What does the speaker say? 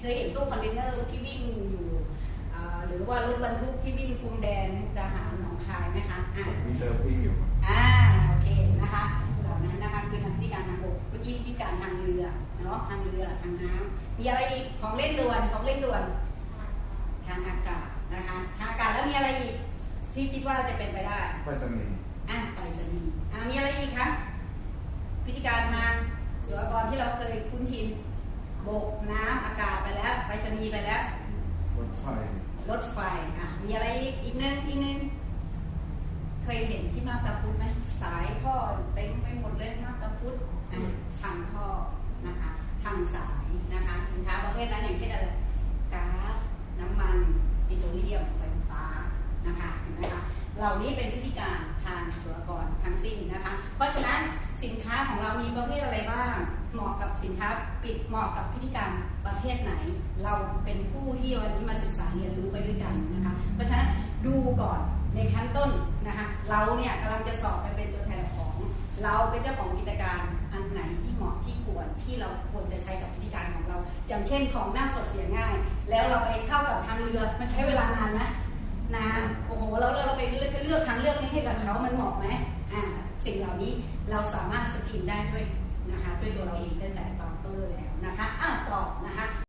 เคยเห็นตู้คอนเทนเนอร์ที่วิ่งอยู่อ่าหรือว่ารถบรรทุกที่วิ่งพรมแดนมุกดาหารหนองคายไหมคะอ่ามีเซิร์ฟวิ่งอยู่อ่าโอเคนะคะเหล่านั้นนะคะคือทางพิธีการทางบกเมื่อกี้พิธีการทางเรือเนาะทางเรือทางน้ำมีอะไรอีกของเล่นด่วนของเล่นด่วนทางอากาศนะคะทางอากาศแล้วมีอะไรอีกที่คิดว่าจะเป็นไปได้ไปตรงนี้อะไปรษณีย์อะมีอะไรอีกคะพิธีการทางสุรกรที่เราเคยคุ้นชิน บกน้ำอากาศไปแล้วไปรษณีย์ไปแล้วรถไฟรถไฟอะมีอะไรอีกอีกหนึงอีกหนึงเคยเห็นที่มาบตาพุธไหมสายท่อเต็มไปหมดเลยมาบตาพุธอะทางท่อนะคะทางสายนะคะสินค้าประเภทนั้นอย่างเช่นอะไรก๊าซน้ำมันปิโตรเลียมไฟฟ้านะคะเห็นไหมคะเหล่านี้เป็นพิธีการทางสุรกรทั้งสิ้นนะคะ เพราะฉะนั้นสินค้าของเรามีประเภทอะไรบ้าง เหมาะกับสินค้าปิดเหมาะกับพิธีการประเภทไหน เราเป็นผู้ที่วันนี้มาศึกษาเรียนรู้ไปด้วยกันนะคะเพราะฉะนั้นดูก่อนในขั้นต้นนะคะเราเนี่ยกำลังจะสอบไปเป็นตัวแทนของ เราเป็นเจ้าของกิจการอันไหนที่เหมาะที่ควรที่เราควรจะใช้กับพิธีการของเราอย่างเช่นของหน้าสดเสียง่าย แล้วเราไปเข้ากับทางเรือมันใช้เวลานานนะนานโอ้โหแล้วเราไปเลือกเลือกทางเลือกนี้ให้กับเขามันเหมาะไหมอ่าสิ่งเหล่านี้เราสามารถสกรีนได้ด้วย นะคะด้วยตัวเราเองตั้งแต่ตอน